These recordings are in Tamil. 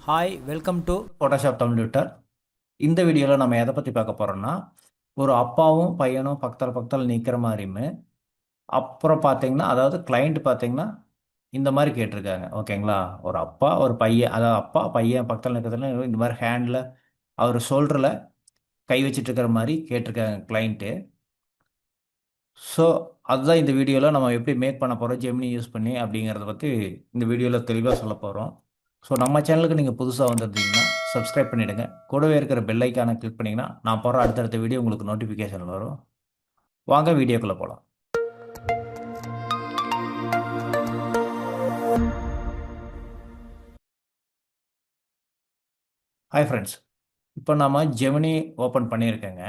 Hi welcome to Photoshop Tamil Twitter இந்த வீடியோவில் நம்ம எதை பற்றி பார்க்க போகிறோம்னா ஒரு அப்பாவும் பையனும் பக்கத்தில் பக்கத்தில் நிற்கிற மாதிரியுமே அப்புறம் பார்த்தீங்கன்னா அதாவது கிளைண்ட் பார்த்தீங்கன்னா இந்த மாதிரி கேட்டிருக்காங்க. ஓகேங்களா? ஒரு அப்பா ஒரு பையன் அதாவது அப்பா பையன் பக்கத்தில் நிற்கிறதுல இந்த மாதிரி ஹேண்டில் அவர் ஷோல்டரில் கை வச்சிட்டு இருக்கிற மாதிரி கேட்டிருக்காங்க கிளைண்ட்டு ஸோ அதுதான் இந்த வீடியோவில் நம்ம எப்படி மேக் பண்ண போகிறோம் ஜெமினி யூஸ் பண்ணி அப்படிங்கிறத பற்றி இந்த வீடியோவில் தெளிவாக சொல்ல போகிறோம் ஸோ நம்ம சேனலுக்கு நீங்கள் புதுசாக வந்திருந்தீங்கன்னா சப்ஸ்கிரைப் பண்ணிவிடுங்க கூடவே இருக்கிற பெல் ஐக்கானை கிளிக் பண்ணிங்கன்னா நான் போகிற அடுத்தடுத்த வீடியோ உங்களுக்கு நோட்டிஃபிகேஷன் வரும். வாங்க வீடியோக்குள்ளே போகலாம் ஹாய் ஃப்ரெண்ட்ஸ் இப்போ நம்ம ஜெமினி ஓப்பன் பண்ணியிருக்கேங்க.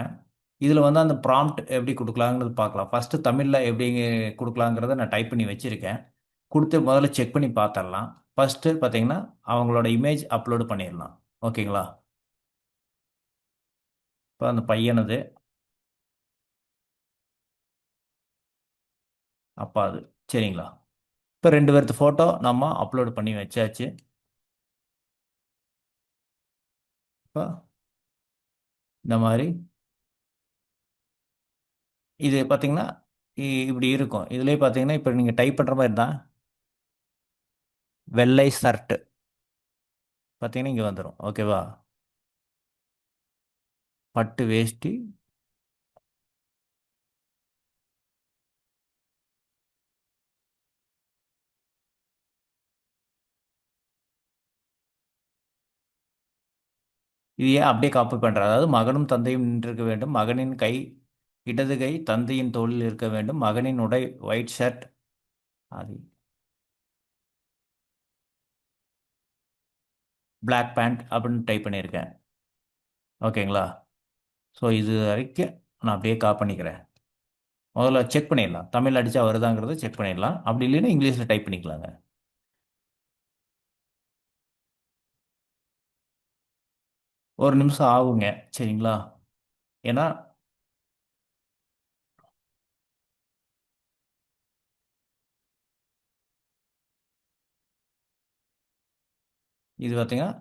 இதில் வந்து அந்த ப்ராம்ப்ட் எப்படி கொடுக்கலாங்கிறது பார்க்கலாம். ஃபஸ்ட்டு தமிழில் எப்படி கொடுக்கலாங்கிறத நான் டைப் பண்ணி வச்சுருக்கேன். கொடுத்து முதல்ல செக் பண்ணி பார்த்துடலாம் ஃபஸ்ட்டு பார்த்தீங்கன்னா அவங்களோட இமேஜ் அப்லோடு பண்ணிடலாம் ஓகேங்களா? இப்போ அந்த பையனது அப்பா அது. சரிங்களா? இப்போ ரெண்டு பேர்த்து ஃபோட்டோ நம்ம அப்லோடு பண்ணி வச்சாச்சு. இப்போ இந்த மாதிரி இது பார்த்தீங்கன்னா இ- இப்படி இருக்கும். இதுலேயே பார்த்தீங்கன்னா இப்போ நீங்கள் டைப் பண்ணுற மாதிரி தான். வெள்ளை ஷர்ட்டு பார்த்தீங்கன்னா இங்கே வந்துடும் ஓகேவா பட்டு வேஷ்டி. இது ஏன் அப்படியே காப்பி பண்ணுற அதாவது மகனும் தந்தையும் நின்றிருக்க வேண்டும். மகனின் கை இடது கை தந்தையின் தோளில் இருக்க வேண்டும். மகனின் உடை ஒயிட் ஷர்ட் அது பிளாக் பேண்ட் அப்படின்னு டைப் பண்ணியிருக்கேன். ஓகேங்களா? ஸோ இது வரைக்கும் நான் அப்படியே கா பண்ணிக்கிறேன். முதல்ல செக் பண்ணிடலாம். தமிழ் அடித்தா வருதாங்கிறத செக் பண்ணிடலாம். அப்படி இல்லைன்னா இங்கிலீஷில் டைப் பண்ணிக்கலாங்க. ஒரு நிமிஷம் ஆகுங்க. சரிங்களா? ஏன்னா இது பார்த்தீங்கன்னா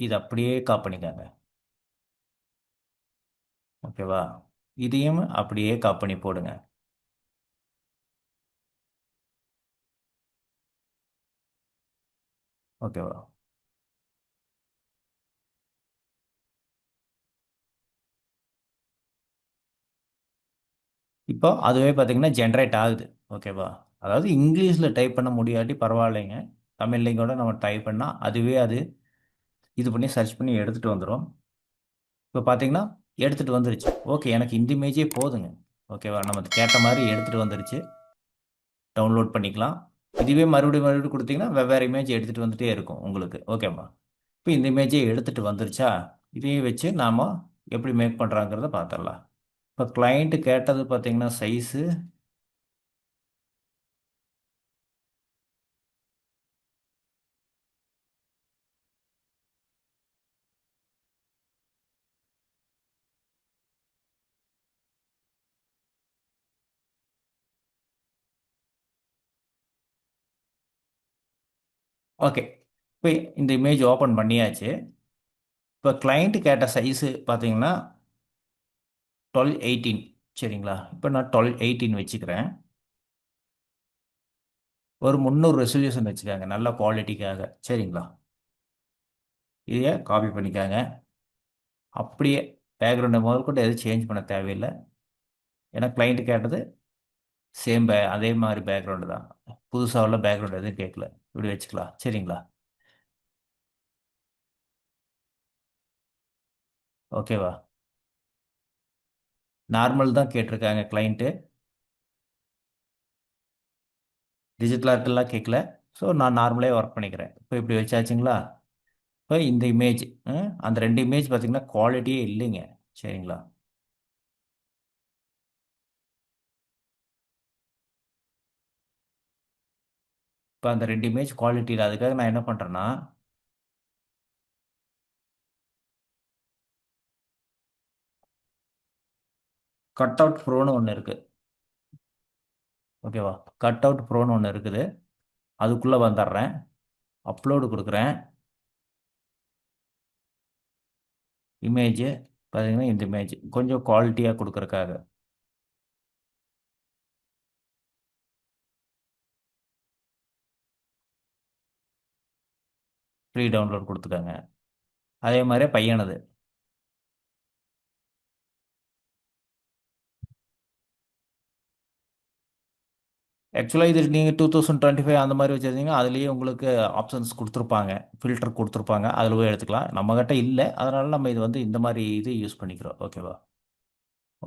இது அப்படியே காப் பண்ணிக்காங்க. ஓகேவா இதையும் அப்படியே காப் பண்ணி போடுங்க. ஓகேவா இப்போ அதுவே பார்த்தீங்கன்னா ஜென்ரேட் ஆகுது. ஓகேவா அதாவது இங்கிலீஷில் டைப் பண்ண முடியாட்டி பரவாயில்லைங்க. தமிழ்லையும் கூட நம்ம டைப் பண்ணால் அதுவே அது இது பண்ணி சர்ச் பண்ணி எடுத்துகிட்டு வந்துடும் இப்போ பார்த்தீங்கன்னா எடுத்துகிட்டு வந்துருச்சு. ஓகே எனக்கு இந்த இமேஜே போதுங்க. ஓகேவா நம்ம கேட்ட மாதிரி எடுத்துகிட்டு வந்துருச்சு. டவுன்லோட் பண்ணிக்கலாம். இதுவே மறுபடியும் மறுபடியும் கொடுத்தீங்கன்னா வெவ்வேறு இமேஜ் எடுத்துகிட்டு வந்துகிட்டே இருக்கும் உங்களுக்கு. ஓகேம்மா இப்போ இந்த இமேஜே எடுத்துகிட்டு வந்துருச்சா? இதையும் வச்சு நாம் எப்படி மேக் பண்ணுறாங்கிறத பார்த்துடலாம். இப்போ கிளைண்ட்டு கேட்டது பார்த்தீங்கன்னா சைஸு ஓகே இப்போ இந்த இமேஜ் ஓப்பன் பண்ணியாச்சு. இப்போ கிளைண்ட்டு கேட்ட சைஸு பார்த்தீங்கன்னா டுவெல் எயிட்டீன் சரிங்களா? இப்போ நான் டுவெல் எயிட்டீன் வச்சுக்கிறேன். ஒரு முந்நூறு ரெசல்யூஷன் வச்சுக்காங்க நல்ல குவாலிட்டிக்காக சரிங்களா? இதையே காப்பி பண்ணிக்காங்க. அப்படியே பேக்ரவுண்டை முதல் கொண்டு எதுவும் சேஞ்ச் பண்ண தேவையில்லை. ஏன்னா கிளைண்ட்டு கேட்டது சேம் பே அதே மாதிரி பேக்ரவுண்டு தான். புதுசாக உள்ள பேக்ரவுண்ட் எதுவும் கேட்கல. இப்படி வச்சுக்கலாம். சரிங்களா? ஓகேவா? நார்மல் தான் கேட்டிருக்காங்க கிளைண்ட்டு டிஜிட்டல் ஆர்ட்டெல்லாம் கேட்கல ஸோ நான் நார்மலே ஒர்க் பண்ணிக்கிறேன். இப்போ இப்படி வச்சாச்சுங்களா? இப்போ இந்த இமேஜ் அந்த ரெண்டு இமேஜ் பார்த்தீங்கன்னா குவாலிட்டியே இல்லைங்க. சரிங்களா? இப்போ அந்த ரெண்டு இமேஜ் குவாலிட்டியில் அதுக்காக நான் என்ன பண்ணுறேன்னா கட் அவுட் ப்ரோன்னு ஒன்று இருக்குது ஓகேவா கட் அவுட் ப்ரோன்னு ஒன்று இருக்குது. அதுக்குள்ளே வந்துடுறேன். அப்லோடு கொடுக்குறேன். இமேஜ் பார்த்தீங்கன்னா இந்த இமேஜ் கொஞ்சம் குவாலிட்டியாக கொடுக்குறக்காக ஃப்ரீ டவுன்லோட் கொடுத்துருக்காங்க அதே மாதிரி பையனது. ஆக்சுவலாக இது நீங்கள் டூ தௌசண்ட் டுவெண்ட்டி ஃபைவ் அந்த மாதிரி வச்சுருந்தீங்க அதுலேயே உங்களுக்கு ஆப்ஷன்ஸ் கொடுத்துருப்பாங்க. ஃபில்டர் கொடுத்துருப்பாங்க. அதில் போய் எடுத்துக்கலாம். நம்மக்கிட்ட இல்லை. அதனால் நம்ம இது வந்து இந்த மாதிரி இது யூஸ் பண்ணிக்கிறோம். ஓகேவா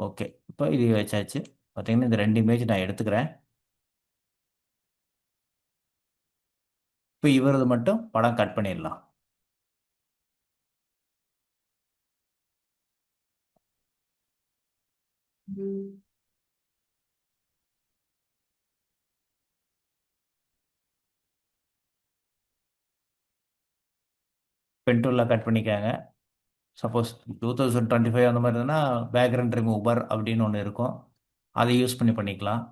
ஓகே இப்போ இது வச்சாச்சு. பார்த்தீங்கன்னா இந்த ரெண்டு இமேஜ் நான் எடுத்துக்கிறேன். இப்போ இவரது மட்டும் படம் கட் பண்ணிடலாம். பென் கட் பண்ணிக்காங்க suppose two thousand twenty five அந்த மாதிரி இருந்ததுன்னா பேக்ரவுண்ட் ரிமூவர் அப்படின்னு ஒன்று இருக்கும். அதை யூஸ் பண்ணி பண்ணிக்கலாம்.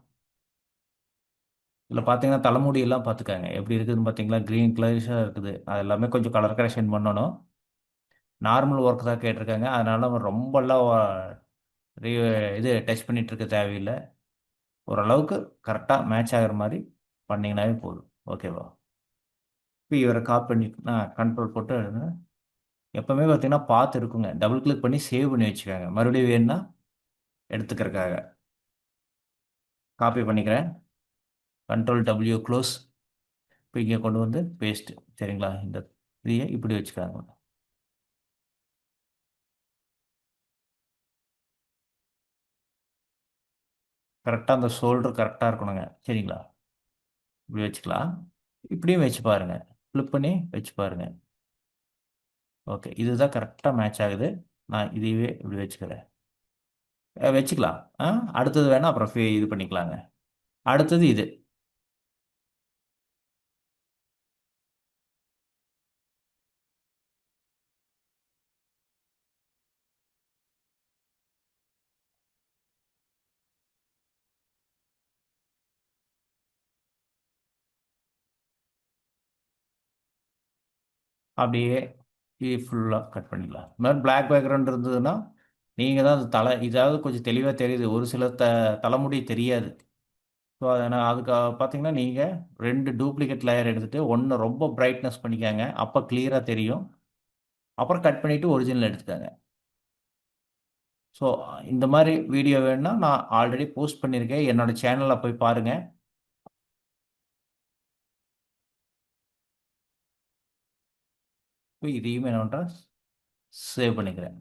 இதில் பார்த்தீங்கன்னா தலைமுடியெல்லாம் பார்த்துக்காங்க எப்படி இருக்குதுன்னு பார்த்தீங்களா க்ரீன் கலரிஷாக இருக்குது. அது எல்லாமே கொஞ்சம் கலர் கரெக்ஷன் பண்ணணும். நார்மல் ஒர்க் தான் கேட்டிருக்காங்க. அதனால் ரொம்பலாம் ரீ இது டச் பண்ணிகிட்ருக்க தேவையில்லை. ஓரளவுக்கு கரெக்டாக மேட்ச் ஆகிற மாதிரி பண்ணிங்கனாவே போதும். ஓகேவா இப்போ இவரை காப்பி பண்ணி நான் கண்ட்ரோல் போட்டு எப்போவுமே பார்த்தீங்கன்னா பார்த்து இருக்குங்க. டபுள் கிளிக் பண்ணி சேவ் பண்ணி வச்சுக்காங்க. மறுபடியும் வேணும்னா எடுத்துக்கிறதுக்காக. காப்பி பண்ணிக்கிறேன். கண்ட்ரோல் டபிள்யூ க்ளோஸ் இப்போ இங்கே கொண்டு வந்து பேஸ்ட்டு சரிங்களா? இந்த இதையே இப்படி வச்சுக்கிறாங்க. கரெக்டாக அந்த ஷோல்டர் கரெக்டாக இருக்கணுங்க. சரிங்களா? இப்படி வச்சுக்கலாம். இப்படியும் வச்சு பாருங்க. ஃப்ளிப் பண்ணி வச்சு பாருங்க. ஓகே இதுதான் கரெக்டாக மேட்ச் ஆகுது. நான் இதையவே இப்படி வச்சுக்கிறேன். வச்சுக்கலாம். ஆ அடுத்தது வேணால் அப்புறம் ஃபே- இது பண்ணிக்கலாங்க. அடுத்தது இது. அப்படியே ஃபுல்லாக கட் பண்ணிடலாம். இந்த மாதிரி பிளாக் பேக்ரவுண்ட் இருந்ததுன்னா நீங்கள் தான் அது தலை இதாவது கொஞ்சம் தெளிவாக தெரியுது. ஒரு சில த தலைமுடி தெரியாது. ஸோ அதனால் அதுக்கு பார்த்தீங்கன்னா நீங்கள் ரெண்டு டூப்ளிகேட் லேயர் எடுத்துகிட்டு ஒன்று ரொம்ப பிரைட்னஸ் பண்ணிக்காங்க. அப்போ கிளியராக தெரியும். அப்புறம் கட் பண்ணிவிட்டு ஒரிஜினல் எடுத்துக்கோங்க. ஸோ இந்த மாதிரி வீடியோ வேணும்னா நான் ஆல்ரெடி போஸ்ட் பண்ணியிருக்கேன். என்னோட சேனலில் போய் பாருங்கள் போய் இதையும் என்ன பண்ணுறேன் சேவ் பண்ணிக்கிறேன்.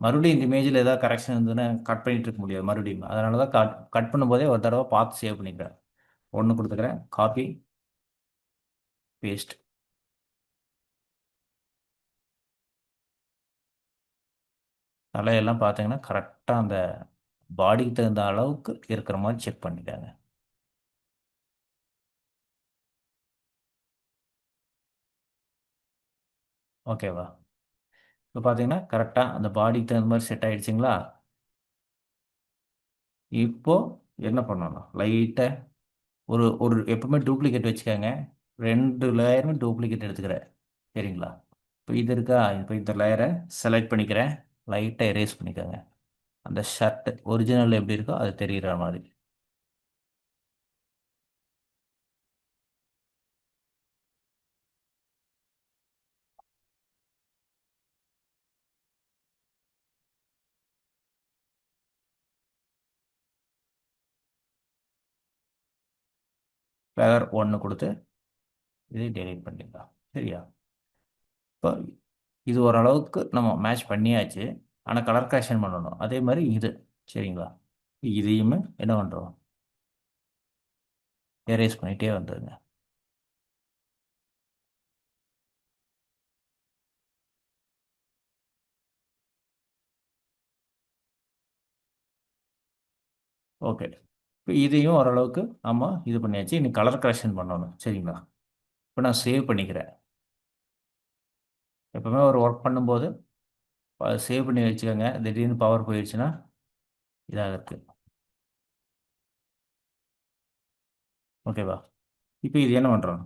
மறுபடியும் இந்த இமேஜில் ஏதாவது கரெக்ஷன் இருந்ததுன்னா கட் பண்ணிட்டு இருக்க முடியாது மறுபடியும். அதனால தான் கட் கட் பண்ணும்போதே ஒரு தடவை பார்த்து சேவ் பண்ணிக்கிறேன். ஒன்று கொடுத்துக்கிறேன் காப்பி பேஸ்ட் தலையெல்லாம் பார்த்தீங்கன்னா கரெக்டாக அந்த பாடிக்கு தகுந்த அளவுக்கு இருக்கிற மாதிரி செக் பண்ணிட்டாங்க ஓகேவா இப்போ பார்த்தீங்கன்னா கரெக்டாக அந்த பாடிக்கு தகுந்த மாதிரி செட் ஆகிடுச்சிங்களா இப்போது என்ன பண்ணணும்? லைட்டாக ஒரு ஒரு எப்பவுமே டூப்ளிகேட் வச்சுக்கோங்க. ரெண்டு லேயருமே டூப்ளிகேட் எடுத்துக்கிறேன். சரிங்களா? இப்போ இது இருக்கா? இப்போ இந்த லேயரை செலக்ட் பண்ணிக்கிறேன். லைட்டாக எரேஸ் பண்ணிக்கோங்க. அந்த ஷர்ட் ஒரிஜினல் எப்படி இருக்கோ அது தெரிகிற மாதிரி. பேர் ஒன்று கொடுத்து இதை டெலிட் பண்ணிடலாம் சரியா? இப்போ இது ஓரளவுக்கு நம்ம மேட்ச் பண்ணியாச்சு. ஆனால் கலர் கரெக்ஷன் பண்ணணும். அதே மாதிரி இது. சரிங்களா? இதையுமே என்ன பண்ணுறோம் எரேஸ் பண்ணிகிட்டே வந்துடுங்க ஓகே இப்போ இதையும் ஓரளவுக்கு நம்ம இது பண்ணியாச்சு. இன்னும் கலர் கரெக்ஷன் பண்ணணும். சரிங்களா? இப்போ நான் சேவ் பண்ணிக்கிறேன். எப்போவுமே ஒரு ஒர்க் பண்ணும்போது சேவ் பண்ணி வச்சுக்கோங்க. திடீர்னு பவர் போயிடுச்சுன்னா இதாக இருக்குது ஓகேவா இப்போ இது என்ன பண்ணுறோம்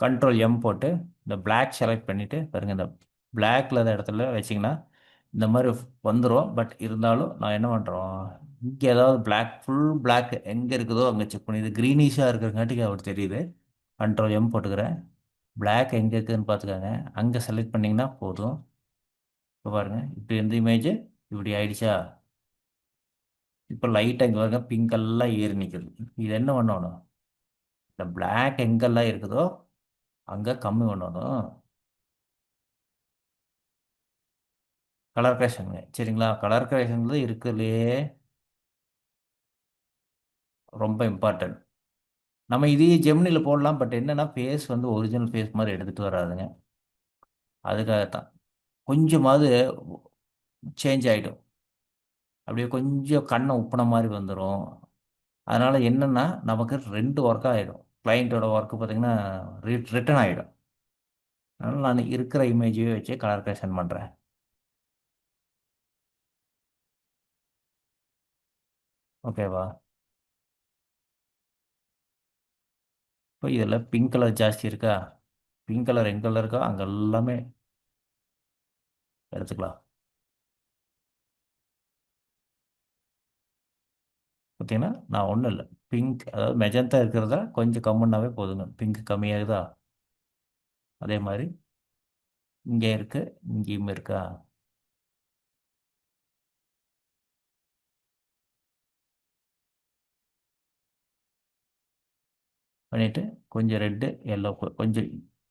கண்ட்ரோல் எம் போட்டு இந்த பிளாக் செலக்ட் பண்ணிவிட்டு பாருங்கள் இந்த பிளாக்ல இடத்துல வச்சிங்கன்னா இந்த மாதிரி வந்துடும் பட் இருந்தாலும் நான் என்ன பண்ணுறோம் இங்கே ஏதாவது பிளாக் ஃபுல் பிளாக் எங்கே இருக்குதோ அங்கே செக் பண்ணி இது க்ரீனிஷாக இருக்கிறங்காட்டிக்கு அவர் தெரியுது. கண்ட்ரோல் எம் போட்டுக்கிறேன். பிளாக் எங்கே இருக்குதுன்னு பார்த்துக்கோங்க அங்கே செலக்ட் பண்ணிங்கன்னா போதும். இப்போ பாருங்கள் இப்போ இருந்த இமேஜ் இப்படி ஆயிடுச்சா? இப்போ லைட்டாக இங்கே பாருங்க. பிங்க் எல்லாம் ஏறி நிற்கிறது இது என்ன பண்ணணும்? இந்த பிளாக் எங்கெல்லாம் இருக்குதோ அங்கே கம்மி பண்ணணும். கலர் கரெக்ஷனுங்க சரிங்களா? கலர் கரெக்ஷனில் இருக்கிறதுலையே ரொம்ப இம்பார்ட்டன்ட் நம்ம இதையே ஜெமினியில் போடலாம். பட் என்னென்னா ஃபேஸ் வந்து ஒரிஜினல் ஃபேஸ் மாதிரி எடுத்துகிட்டு வராதுங்க. அதுக்காகத்தான். கொஞ்சமாவது சேஞ்ச் ஆகிடும் அப்படியே கொஞ்சம் கண்ணை உப்புன மாதிரி வந்துடும் அதனால் என்னென்னா நமக்கு ரெண்டு ஒர்க் ஆகிடும் கிளைண்ட்டோட ஒர்க்கு பார்த்திங்கன்னா ரிட்டன் ஆகிடும் அதனால் நான் இருக்கிற இமேஜையே வச்சு கலர் கிரேஷன் பண்ணுறேன் ஓகேவா? இப்போ இதில் பிங்க் கலர் ஜாஸ்தி இருக்கா? பிங்க் கலர் எங்கெல்லாம் இருக்கோ? அங்கே எல்லாமே எடுத்துக்கலாம். பார்த்தீங்கன்னா நான் ஒன்றும் இல்லை. பிங்க் அதாவது மெஜந்தா இருக்கிறத கொஞ்சம் கம்முன்னாவே போதுங்க. பிங்க் கம்மியாகுதா? அதே மாதிரி இங்கே இருக்குது இங்கேயும் இருக்கா? பண்ணிவிட்டு கொஞ்சம் ரெட்டு எல்லோ கொஞ்சம்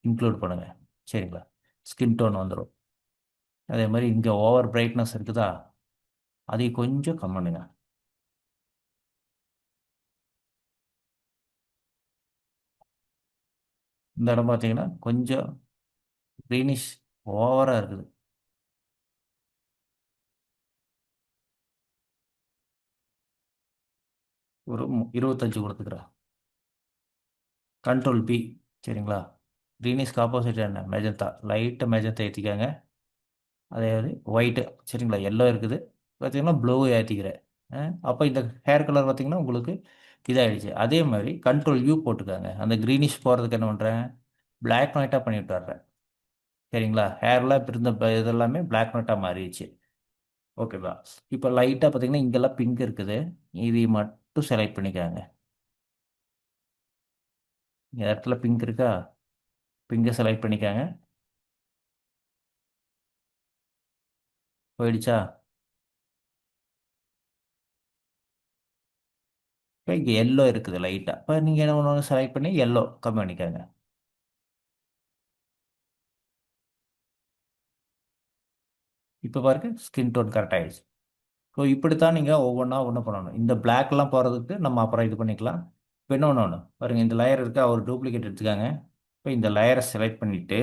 இன்க்ளூட் பண்ணுங்கள் சரிங்களா? ஸ்கின் டோன் வந்துடும் அதே மாதிரி இங்கே ஓவர் பிரைட்னஸ் இருக்குதா? அதை கொஞ்சம் கம் பண்ணுங்க. இந்த இடம் பார்த்தீங்கன்னா கொஞ்சம் க்ரீனிஷ் ஓவராக இருக்குது. ஒரு இருபத்தஞ்சு கொடுத்துக்கிறேன். கண்ட்ரோல் பி சரிங்களா? க்ரீனிஷ்க்கு ஆப்போசிட் என்ன? மெஜந்தா லைட்டை மெஜந்தா ஏற்றிக்காங்க அதே மாதிரி ஒயிட்டு சரிங்களா? எல்லோ இருக்குது. பார்த்தீங்கன்னா ப்ளூ ஏற்றிக்கிறேன் அப்போ இந்த ஹேர் கலர் பார்த்திங்கன்னா உங்களுக்கு இதாகிடுச்சு அதே மாதிரி கண்ட்ரோல் யூ போட்டுக்காங்க. அந்த க்ரீனிஷ் போகிறதுக்கு என்ன பண்ணுறேன் பிளாக் ஒயிட்டாக பண்ணி விட்டுறேன் சரிங்களா? ஹேர்லாம் இப்போ இருந்த இதெல்லாமே பிளாக் நைட்டாக மாறிடுச்சு. ஓகேவா இப்போ லைட்டாக பார்த்தீங்கன்னா இங்கெல்லாம் பிங்க் இருக்குது. இது மட்டும் செலக்ட் பண்ணிக்காங்க. இந்த இடத்துல பிங்க் இருக்கா? பிங்கை செலக்ட் பண்ணிக்காங்க. போயிடுச்சா? இப்போ இங்கே எல்லோ இருக்குது லைட்டாக இப்போ நீங்கள் என்ன ஒன்று செலக்ட் பண்ணி எல்லோ கம்மி பண்ணிக்காங்க. இப்போ பாருங்க ஸ்கின் டோன் கரெக்ட் ஆகிடுச்சு ஸோ இப்படித்தான் நீங்கள் ஒவ்வொன்றா ஒன்று பண்ணணும். இந்த பிளாக்லாம் போகிறதுக்கு நம்ம அப்புறம் இது பண்ணிக்கலாம். இப்போ இன்னொன்று ஒன்று பாருங்கள் இந்த லயர் இருக்கா ஒரு டூப்ளிகேட் எடுத்துக்காங்க. இப்போ இந்த லயரை செலக்ட் பண்ணிவிட்டு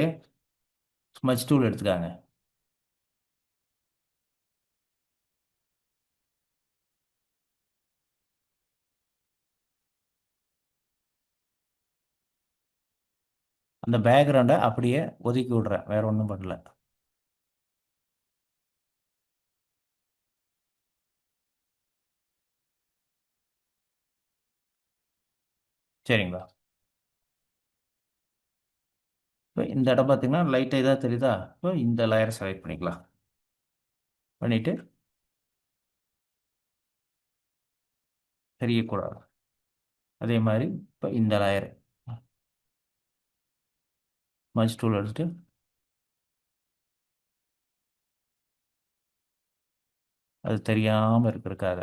ஸ்மச் டூல் எடுத்துக்காங்க. அந்த பேக்ரவுண்டை அப்படியே ஒதுக்கி விட்றேன். வேறு ஒன்றும் பண்ணல. சரிங்களா? இப்போ இந்த இடம் பார்த்தீங்கன்னா லைட்டாக இதாக தெரியுதா? இப்போ இந்த லேயரை செலக்ட் பண்ணிக்கலாம். பண்ணிவிட்டு தெரியக்கூடாது. அதே மாதிரி இப்போ இந்த லேயர் மஜ் டூல் எடுத்துட்டு அது தெரியாமல் இருக்கிறதுக்காக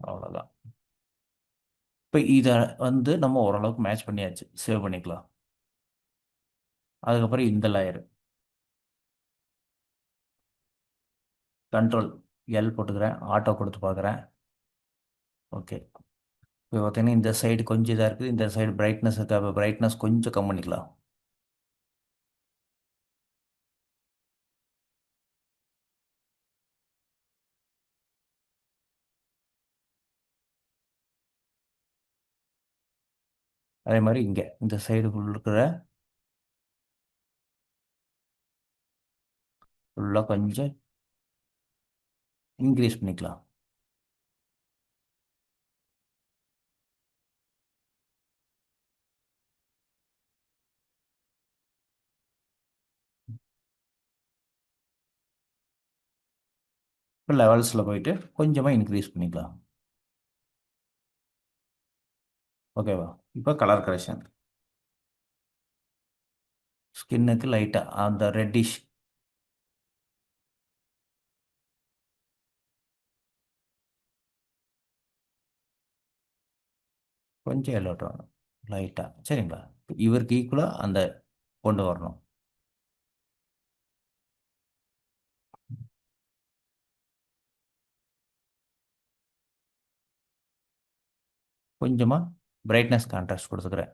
அவ்வளோதான் இப்போ இதை வந்து நம்ம ஓரளவுக்கு மேட்ச் பண்ணியாச்சு. சேவ் பண்ணிக்கலாம். அதுக்கப்புறம் இந்த லேயர் கண்ட்ரோல் எல் போட்டுக்கிறேன். ஆட்டோ கொடுத்து பார்க்குறேன். ஓகே இப்போ பார்த்தீங்கன்னா இந்த சைடு கொஞ்சம் இதாக இருக்குது. இந்த சைடு பிரைட்னஸ் இருக்கா. பிரைட்னஸ் கொஞ்சம் கம் பண்ணிக்கலாம். அதே மாதிரி இங்கே இந்த சைடு இருக்கிற ஃபுல்லாக கொஞ்சம் இன்க்ரீஸ் பண்ணிக்கலாம். இப்போ லெவல்ஸில் போயிட்டு கொஞ்சமாக இன்க்ரீஸ் பண்ணிக்கலாம். ஓகேவா இப்போ கலர் கரெக்ஷன் ஸ்கின்னுக்கு லைட்டாக அந்த ரெட்டிஷ் கொஞ்சம் எல்லோ டோன் லைட்டாக சரிங்களா? இவருக்கு ஈக்குவலாக அந்த கொண்டு வரணும். கொஞ்சமாக பிரைட்னஸ் கான்ட்ராஸ்ட் கொடுத்துக்கிறேன்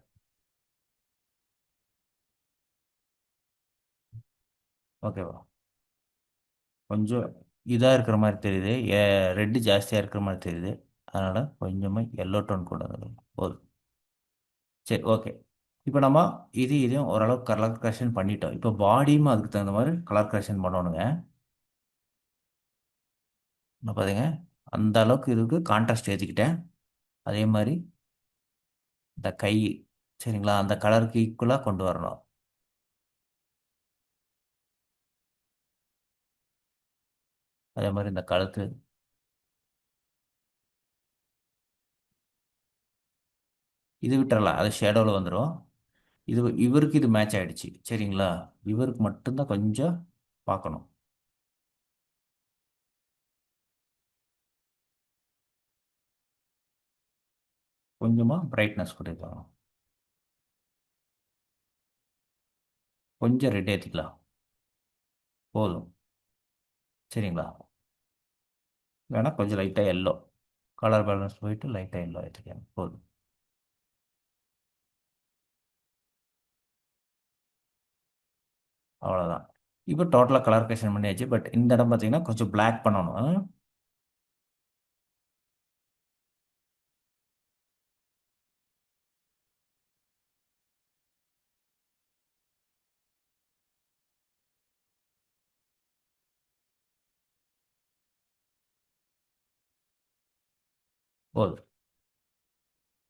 ஓகேவா கொஞ்சம் இதாக இருக்கிற மாதிரி தெரியுது. ரெட்டு ஜாஸ்தியாக இருக்கிற மாதிரி தெரியுது. அதனால் கொஞ்சமாக எல்லோ டோன் கொண்டு வந்துடும் போதும். சரி ஓகே இப்போ நம்ம இது இதையும் ஓரளவுக்கு கலர் கரெக்ஷன் பண்ணிட்டோம். இப்போ பாடியும் அதுக்கு தகுந்த மாதிரி கலர் கரெக்ஷன் பண்ணணுங்க. என்ன பார்த்தீங்க அந்த அளவுக்கு இதுக்கு கான்ட்ராஸ்ட் ஏற்றிக்கிட்டேன் அதே மாதிரி இந்த கை சரிங்களா? அந்த கலருக்கு ஈக்குவலாக கொண்டு வரணும். அதே மாதிரி இந்த கழுத்து. இது விட்டுறலாம். அது ஷேடோவில் வந்துடும் இது இவருக்கு இது மேட்ச் ஆகிடுச்சு சரிங்களா? இவருக்கு மட்டும்தான் கொஞ்சம் பார்க்கணும். கொஞ்சமாக பிரைட்னஸ் கொடுக்கலாம் கொஞ்சம் ரெட் ஏற்றிக்கலாம் போதும். சரிங்களா? வேணால் கொஞ்சம் லைட்டாக எல்லோ கலர் பேலன்ஸ் போயிட்டு லைட்டாக எல்லோ ஏற்றிக்கலாம் போதும். அவ்வளோதான் இப்போ டோட்டலாக கலர் கேஷன் பண்ணியாச்சு. பட் இந்த இடம் பார்த்தீங்கன்னா கொஞ்சம் பிளாக் பண்ணணும். போதும்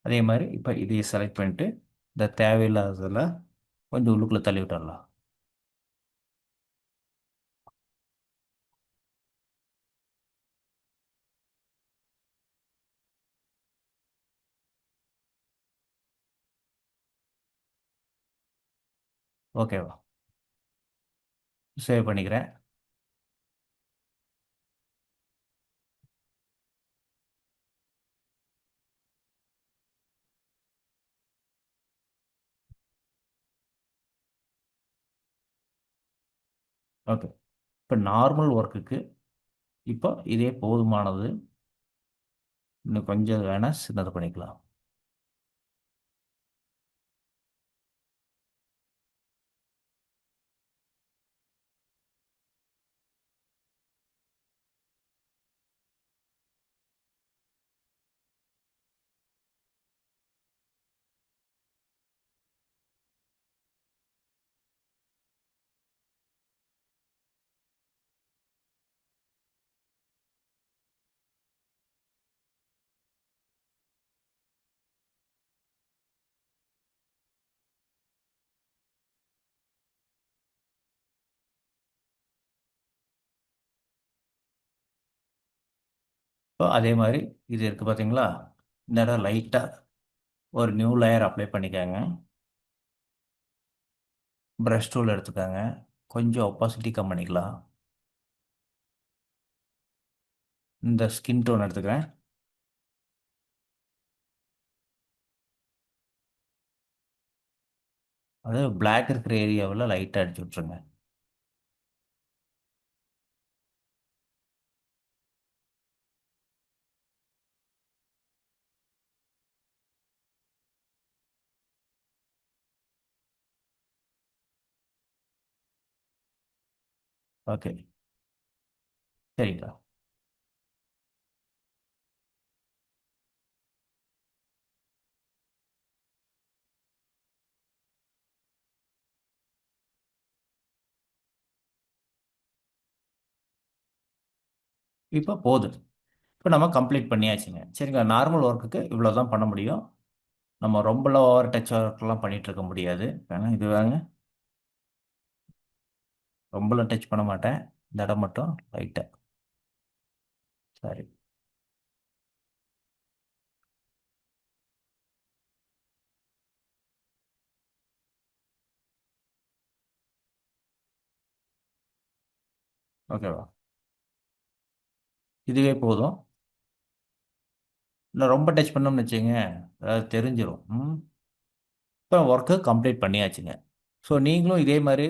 அதே மாதிரி இப்போ இதையே செலக்ட் பண்ணிட்டு இந்த தேவையில்லாததில் கொஞ்சம் உள்ளுக்குள்ளே தள்ளி விட்டுடலாம் ஓகேவா? சேவ் பண்ணிக்கிறேன். ஓகே இப்போ நார்மல் ஒர்க்குக்கு இப்போ இதே போதுமானது. இன்னும் கொஞ்சம் வேணால் சின்னது பண்ணிக்கலாம். இப்போ அதே மாதிரி இது இருக்குது பார்த்தீங்களா இந்த இடம் லைட்டாக ஒரு நியூ லேயர் அப்ளை பண்ணிக்கோங்க. ப்ரஷ் டூல் எடுத்துக்கோங்க. கொஞ்சம் ஒப்பாசிட்டி கம் பண்ணிக்கலாம். இந்த ஸ்கின் டோன் எடுத்துக்கிறேன். அதாவது பிளாக் இருக்கிற ஏரியாவில் லைட்டாக அடிச்சு விட்ருங்க ஓகே. சரிங்களா. இப்போ போதும் இப்போ நம்ம கம்ப்ளீட் பண்ணியாச்சுங்க. சரிங்களா? நார்மல் ஒர்க்குக்கு இவ்வளோ தான் பண்ண முடியும். நம்ம ரொம்பலாம் ஓவர் டச் ஒர்க்லாம் பண்ணிகிட்டு இருக்க முடியாது. ஏன்னா இது வாங்க ரொம்பலாம் டச் பண்ண மாட்டேன். இந்த இடம் மட்டும் லைட்டாக சரி. ஓகேவா இதுவே போதும். இல்லை ரொம்ப டச் பண்ணோம்னு வச்சுங்க அதாவது தெரிஞ்சிடும் ம். இப்போ ஒர்க்கு கம்ப்ளீட் பண்ணியாச்சுங்க. ஸோ நீங்களும் இதே மாதிரி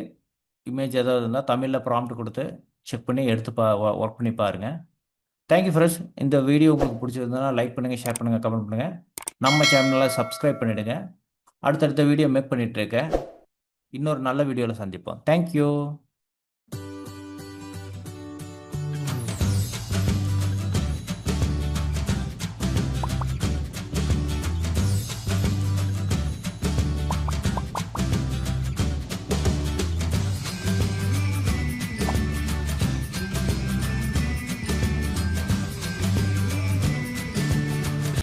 இமேஜ் ஏதாவது இருந்தால் தமிழில் ப்ராம்ப்ட் கொடுத்து செக் பண்ணி எடுத்து பா ஒர்க் பண்ணி பாருங்கள் தேங்க்யூ ஃப்ரெண்ட்ஸ் இந்த வீடியோ உங்களுக்கு பிடிச்சிருந்ததுன்னா லைக் பண்ணுங்கள் ஷேர் பண்ணுங்கள் கமெண்ட் பண்ணுங்கள் நம்ம சேனலை சப்ஸ்கிரைப் பண்ணிவிடுங்க அடுத்தடுத்த வீடியோ மேக் பண்ணிகிட்ருக்கேன் இன்னொரு நல்ல வீடியோவில் சந்திப்போம். தேங்க்யூ